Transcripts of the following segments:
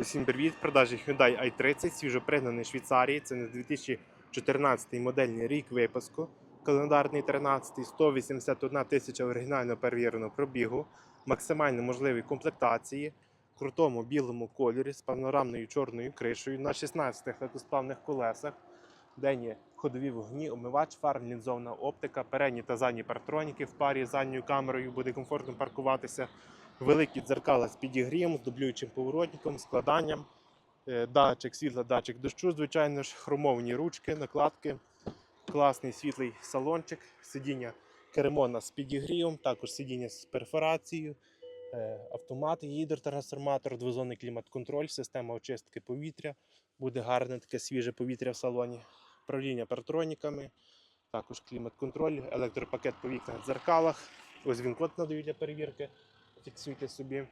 Усім привіт! Продажі Hyundai i30, свіжопригнаний Швейцарії. Це не 2014 модельний рік випуску. Календарний 13, 181 тисяча оригінально перевіреного пробігу, максимально можливі комплектації, крутому білому кольорі з панорамною чорною кришею на 16 легкосплавних колесах. Денні ходові вогні, омивач, фар, лінзована оптика, передні та задні партроніки в парі з задньою камерою буде комфортно паркуватися. Великі дзеркала з підігрієм, з дублюючим поворотником, складанням, е, датчик світла, датчик дощу, звичайно ж, хромовані ручки, накладки, класний світлий салончик, сидіння кермона з підігрієм, також сидіння з перфорацією, е, автомат, гідротрансформатор, двозонний клімат-контроль, система очистки повітря, буде гарне таке свіже повітря в салоні, управління партроніками, також клімат-контроль, електропакет по вікнах дзеркалах. Ось він код надають для перевірки фіксуйте собі.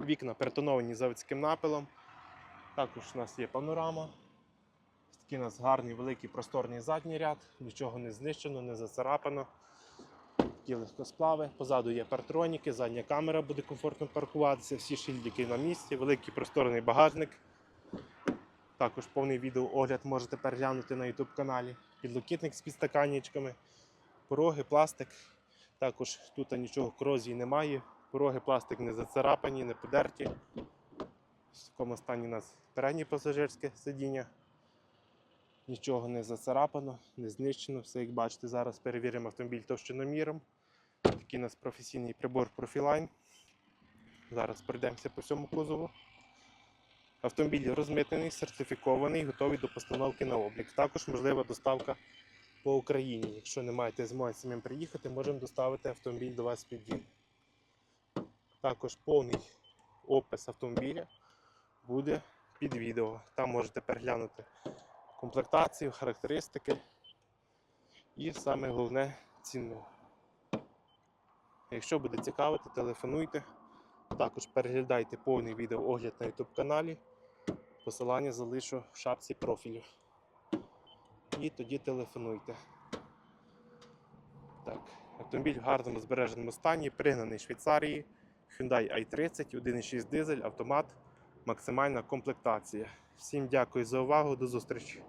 Вікна перетоновані заводським напилом. Також у нас є панорама. Такий у нас гарний великий просторний задній ряд, нічого не знищено, не зацарапано. Такі легкосплави. Позаду є партроніки, задня камера буде комфортно паркуватися, всі шильдики на місці, великий просторний багажник. Також повний відеоогляд можете переглянути на YouTube каналі. Підлокітник з підстаканничками, пороги, пластик. Також тут нічого корозії немає. Пороги пластик не зацарапані, не подерті. В такому стані у нас переднє пасажирське сидіння. Нічого не зацарапано, не знищено. Все, як бачите, зараз перевіримо автомобіль товщиноміром. Такий у нас професійний прибор Profiline. Зараз пройдемося по всьому кузову. Автомобіль розмитнений, сертифікований, готовий до постановки на облік. Також можлива доставка по Україні. Якщо не маєте змоги самим приїхати, можемо доставити автомобіль до вас під дім. Також повний опис автомобіля буде під відео. Там можете переглянути комплектацію, характеристики і саме головне ціну. Якщо буде цікавити, телефонуйте. Також переглядайте повний відеоогляд на YouTube каналі. Посилання залишу в шапці профілю. І тоді телефонуйте. Так, автомобіль в гарному збереженому стані, пригнаний з Швейцарії. Hyundai i30, 1.6 дизель, автомат, максимальна комплектація. Всім дякую за увагу, до зустрічі!